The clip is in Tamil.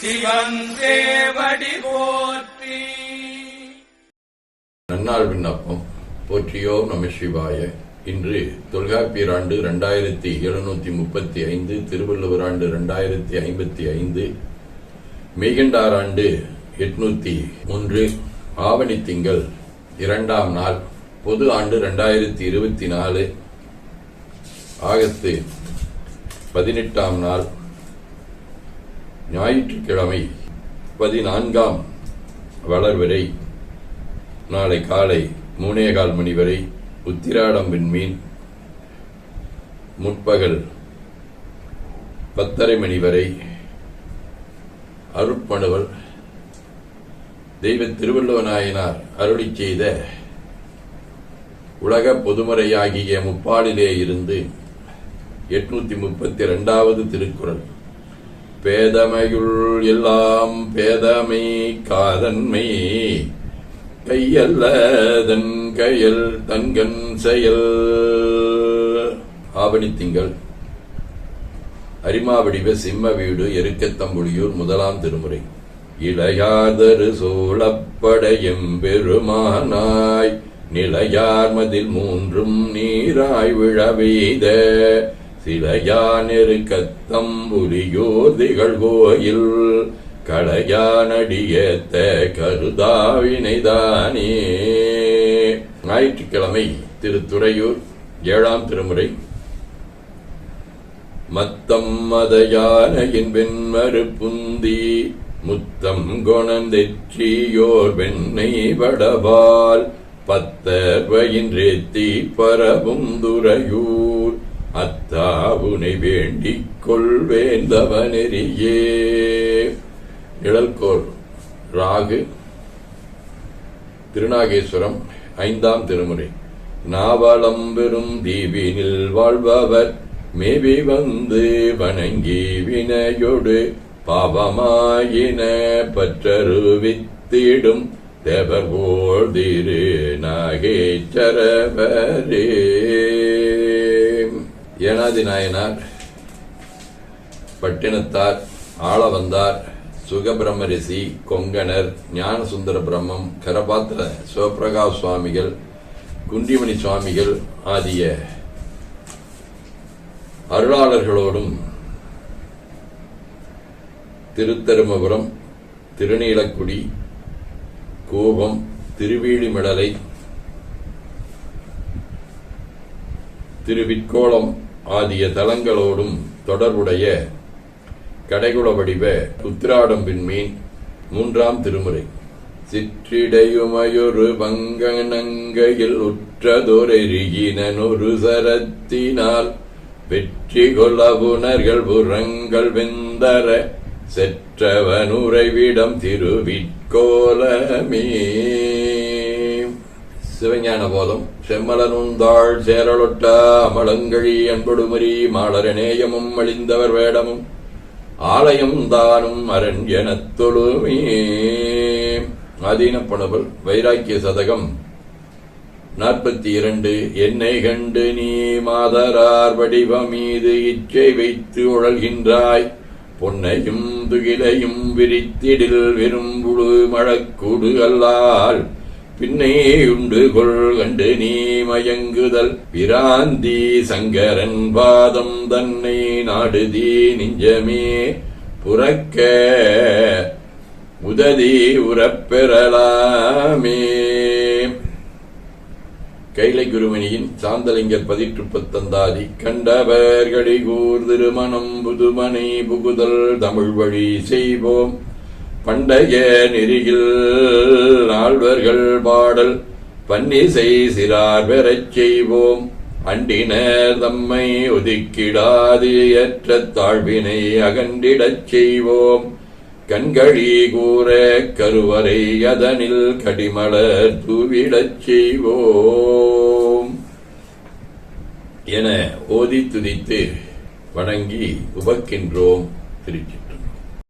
சிவன் தேவடி போற்றி. நன்னாள் விண்ணப்பம். போற்றியோ நம சிவாய. இன்று தொல்காப்பியர் ஆண்டு இரண்டாயிரத்தி எழுநூத்தி முப்பத்தி ஐந்து திருவள்ளுவர் ஆண்டு இரண்டாயிரத்தி ஐம்பத்தி ஐந்து மெய்கண்டார் ஆண்டு எட்நூத்தி ஒன்று ஆவணி திங்கள் இரண்டாம் நாள் பொது ஆண்டு இரண்டாயிரத்தி இருபத்தி நாலு ஆகஸ்ட் பதினெட்டாம் நாள் ஞாயிற்றுக்கிழமை பதினான்காம் வளர்வரை. நாளை காலை மூணே கால் மணி வரை உத்திராடம் விண்மீன் முற்பகல் பத்தரை மணி வரை அருட்பணுவல். தெய்வ திருவள்ளுவநாயனார் அருளி செய்த உலக பொதுமறையாகிய முப்பாலிலே இருந்து எட்நூத்தி முப்பத்தி இரண்டாவது திருக்குறள். பேதமையுள் எல்லாம் பேதமை காதன்மை கையல்ல தன் கையல் தன்கண் செயல். ஆவணி திங்கள். அரிமாவடிவ சிம்ம வீடு எருக்கத்தம்புலியூர் முதலாம் திருமுறை. இளையாதரு சோழப்படையும் பெருமானாய். நிலையார் மதில் மூன்றும் நீராய் விழவெய்த சிலையா நெருக்கத்தம்புலியோர் திகழ் கோயில் களையானடியத்த கருதாவினைதானே. ஞாயிற்றுக்கிழமை திருத்துறையூர் ஏழாம் திருமுறை. மத்தம் மதயானையின் வெண்மறு புந்தி முத்தம் குணந்தெற்றியோர் வெண்ணை வடவால் பத்தர்வையின் வயின்றேத்தி பரவும் துறையூர். அத்தாவுனை வேண்டிக் கொள்வேந்தவனெறியே நிழல்கோர் ராகு திருநாகேஸ்வரம் ஐந்தாம் திருமுறை. நாவளம் பெறும் தீவினில் வாழ்பவர் மேவி வந்து வணங்கி வினையொடு பாவமாயின பற்றருவித்திடும் தேவர் போல் திரு நாகேச்சரவரே. ஏனாதி நாயனார் பட்டினத்தார் ஆளவந்தார் சுகபிரம்ம ரிஷி கொங்கணர் ஞானசுந்தர பிரம்மம் கரபாத்திர சிவபிரகாஷ் சுவாமிகள் குண்டிமணி சுவாமிகள் ஆகிய அருளாளர்களோடும் திருத்தருமபுரம் திருநீலக்குடி கோபம் திருவீழிமிடலை திருவிக்கோளம் ஆகிய தலங்களோடும் தொடர்புடைய கடைகுல வடிவ உத்திராடம்பின் மீன் மூன்றாம் திருமுறை. சிற்றிடையுமையொரு பங்கனங்கையில் உற்றதொரெருகினொரு சரத்தினால் வெற்றி கொலவுணர்கள் புறங்கள் வெந்தர செற்றவனுரைவிடம் திருவிற்கோலமே சிவஞான போதம் செம்மலனுந்தாள் சேரலொட்ட அமலங்கழி அன்பொடுமரி மாளரநேயமும் அழிந்தவர் வேடமும். ஆலயம் தானும் அரண் எனத் தொழுமே. ஆதீனப்பணவல் வைராக்கிய சதகம். நாற்பத்தி இரண்டு என்னை கண்டு நீ மாதரார் வடிவம் மீது இச்சை வைத்து உழல்கின்றாய். பொன்னையும் துகிலையும் விரித்திடில் விரும்புழு மழக்கூடு அல்லால் பின்னே உண்டு கொள் கண்டு நீ மயங்குதல். பிராந்தி சங்கரன் பாதம் தன்னை நாடுதி நெஞ்சமே. புறக்க உததி உறப்பெறலாமே. கைலை குருமணியின் சாந்தலிங்கர் பதிற்றுப்பத்தந்தாதி கண்டவர்களி கூர் திருமணம் புதுமனை புகுதல் தமிழ் வழி செய்வோம். பண்டைய நெறியில் ஆழ்வர்கள் பாடல். பன்னிசை சிறார் பெறச் செய்வோம். அண்டினர் தம்மை ஒதுக்கிடாது ஏற்ற தாழ்வினை அகண்டிடச் செய்வோம். கண்களி கூற கருவறை அதனில் கடிமலர் தூவிடச் செய்வோம். என ஓதி துதித்து வணங்கி உபக்கின்றோம் திருச்சி.